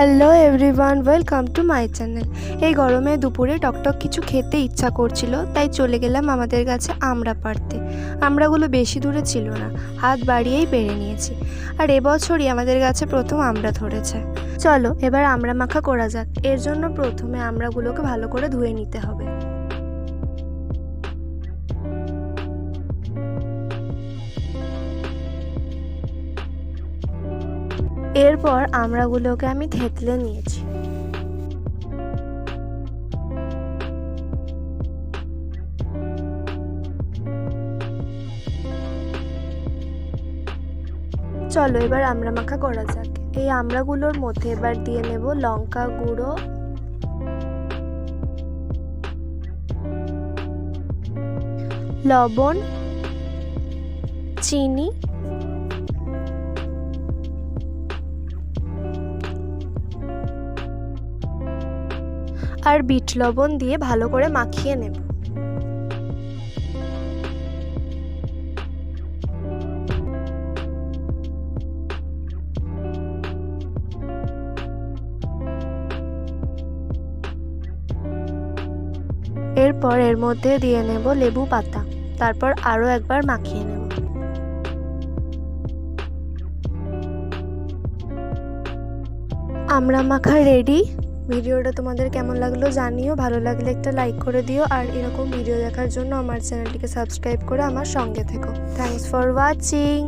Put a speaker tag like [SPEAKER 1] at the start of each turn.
[SPEAKER 1] Hello everyone welcome to my channel এই গরমে দুপুরে টকটক কিছু খেতে ইচ্ছা করছিল, তাই চলে গেলাম আমাদের কাছে আমরা পারতে। আমরাগুলো বেশি দূরে ছিল না, হাত বাড়িয়েই পেরে নিয়েছি। আর এবছরই আমাদের কাছে প্রথম আমরা ধরেছে। চলো, এবার আমরা মাখা করা যাক। এর জন্য প্রথমে আমরাগুলোকে ভালো করে ধুয়ে নিতে হবে। এরপর আমড়াগুলোকে আমি থেতলে নিয়েছি। চলো এবার আমড়া মাখা করা যাক। এই আমড়াগুলোর মধ্যে এবার দিয়ে নেব লঙ্কা গুঁড়ো। লবণ, চিনি আর বিট লবণ দিয়ে ভালো করে মাখিয়ে নেব। এরপর এর মধ্যে দিয়ে নেব লেবু পাতা। তারপর আরও একবার মাখিয়ে নেব। আমরা মাখা রেডি? ভিডিওটা তোমাদের কেমন লাগল জানিও, ভালো লাগলে একটা লাইক করে দিও, আর এরকম ভিডিও দেখার জন্য আমার চ্যানেলটিকে সাবস্ক্রাইব করে আমার সঙ্গে থেকো। Thanks for watching